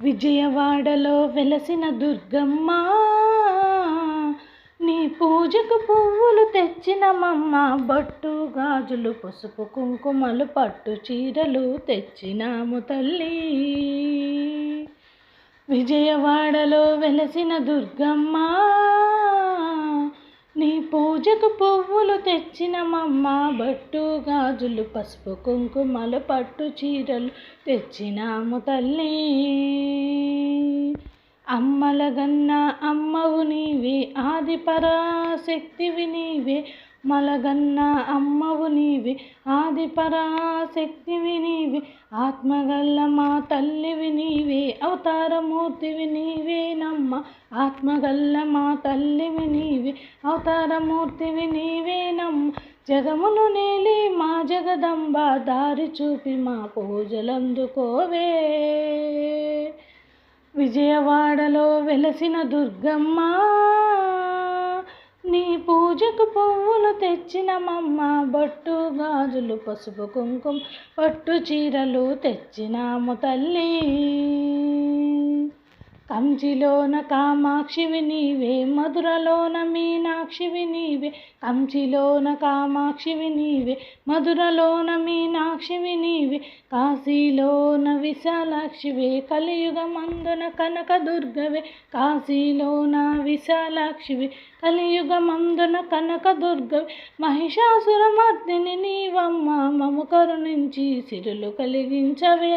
విజయవాడలో వెలసిన దుర్గమ్మ నీ పూజకు పువ్వులు తెచ్చినమమ్మ బొట్టు గాజులు పసుపు కుంకుమలు పట్టు చీరలు తెచ్చినాము తల్లి. విజయవాడలో వెలసిన దుర్గమ్మ నీ పూజకు పువ్వులు తెచ్చినమమ్మ బట్టు గాజులు పసుపు కుంకుమలు పట్టు చీరలు తెచ్చినాము తల్లి. అమ్మలగన్న అమ్మవు నీవే ఆది పరాశక్తివి నీవే మలగన్న అమ్మవు నీవే ఆది పరాశక్తివి నీవే. ఆత్మగల్ల మా తల్లివి నీవే. అవతారమూర్తివి నీవేనమ్మ ఆత్మగల్ల మా తల్లివి నీవే. అవతారమూర్తివి నీవేనమ్మ జగమును నేలి మా జగదంబ. దారి చూపి మా పూజలందుకోవే. విజయవాడలో వెలసిన దుర్గమ్మ. నీ పూజకు పువ్వులు తెచ్చినమమ్మ. బొట్టు గాజులు పసుపు కుంకుమ పట్టు చీరలు తెచ్చినాము తల్లి. కంచిలోన కామాక్షివి నీవే మధురలోన మీనాక్షివి నీవే. కంచిలోన కామాక్షివి నీవే మధురలోన మీనాక్షివి నీవే. కాశీలోన విశాలాక్షివే కలియుగమందున కనక దుర్గవే కాశీలోన విశాలాక్షివి కలియుగమందున కనక దుర్గవే మహిషాసురమర్దిని నీవమ్మ మము కరుణించి సిరులు కలిగించవే.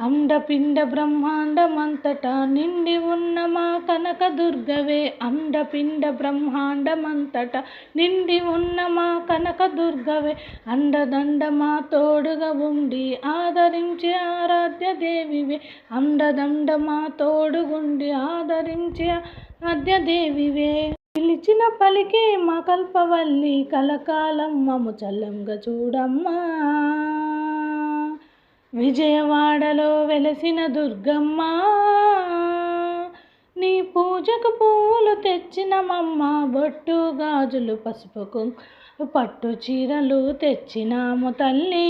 అండపిండ బ్రహ్మాండమంతటా నిండి ఉన్న మా కనక దుర్గవే అండపిండ బ్రహ్మాండమంతటా నిండి ఉన్న మా కనక దుర్గవే. అండదండ మా తోడుగా ఉండి ఆదరించే ఆరాధ్య దేవివే. అండదండ మా తోడుగుండి ఆదరించే ఆరాధ్య దేవివే. పిలిచిన పలికే మా కల్పవల్లి కలకాలం మము చల్లంగా చూడమ్మా. విజయవాడలో వెలసిన దుర్గమ్మ నీ పూజకు పువ్వులు తెచ్చినమమ్మ బొట్టు గాజులు పసుపు పట్టు చీరలు తెచ్చినాము తల్లి.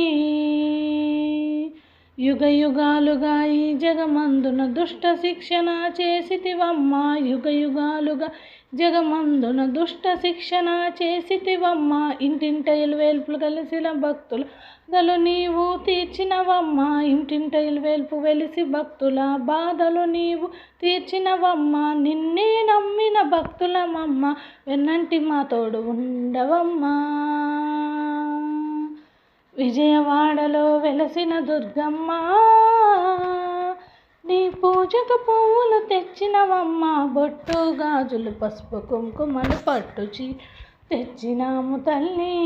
యుగ యుగాలుగా ఈ జగమందున దుష్ట శిక్షణ చేసితివమ్మ. యుగ యుగాలుగా జగమందున దుష్ట శిక్షణ చేసితివమ్మ. ఇంటింట వేల్పులు కలిసిన భక్తులు బాధలు నీవు తీర్చినవమ్మ. ఇంటింట వేల్పు వెలిసి భక్తుల బాధలు నీవు తీర్చినవమ్మ. నిన్నే నమ్మిన భక్తులమమ్మ. వెన్నంటి మా తోడు ఉండవమ్మా. విజయవాడలో వెలసిన దుర్గమ్మ నీ పూజకు పువ్వులు తెచ్చినవమ్మ బొట్టు గాజులు పసుపు కుంకుమలు పట్టుచి తెచ్చినాము తల్లి.